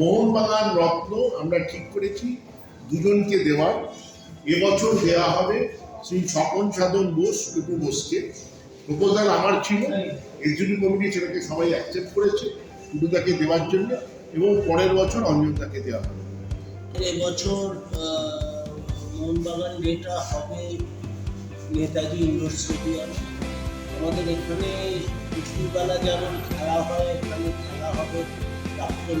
মোহনবাগান রত্ন আমরা ঠিক করেছি, দুজনকে দেওয়ার। এবছর দেওয়া হবে শ্রী স্বপন সাধন বোস টুটু বোসকে। প্রপোজাল আমার ছিল এক্সিকিউটিভ কমিটি সেটাকে সবাই অ্যাকসেপ্ট করেছে টুটুদাকে দেওয়ার জন্য, এবং পরের বছর অঞ্জনদাকে দেওয়া হবে। এবছর মোহনবাগান যেটা হবে নেতাজি ইন্ডোর স্টেডিয়াম আমাদের এখানে দুপুরবেলা যেমন খেলা হয়, এখানে খেলা হবে প্রাক্তন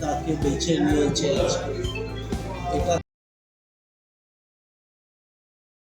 তাকে বেছে নিয়েছে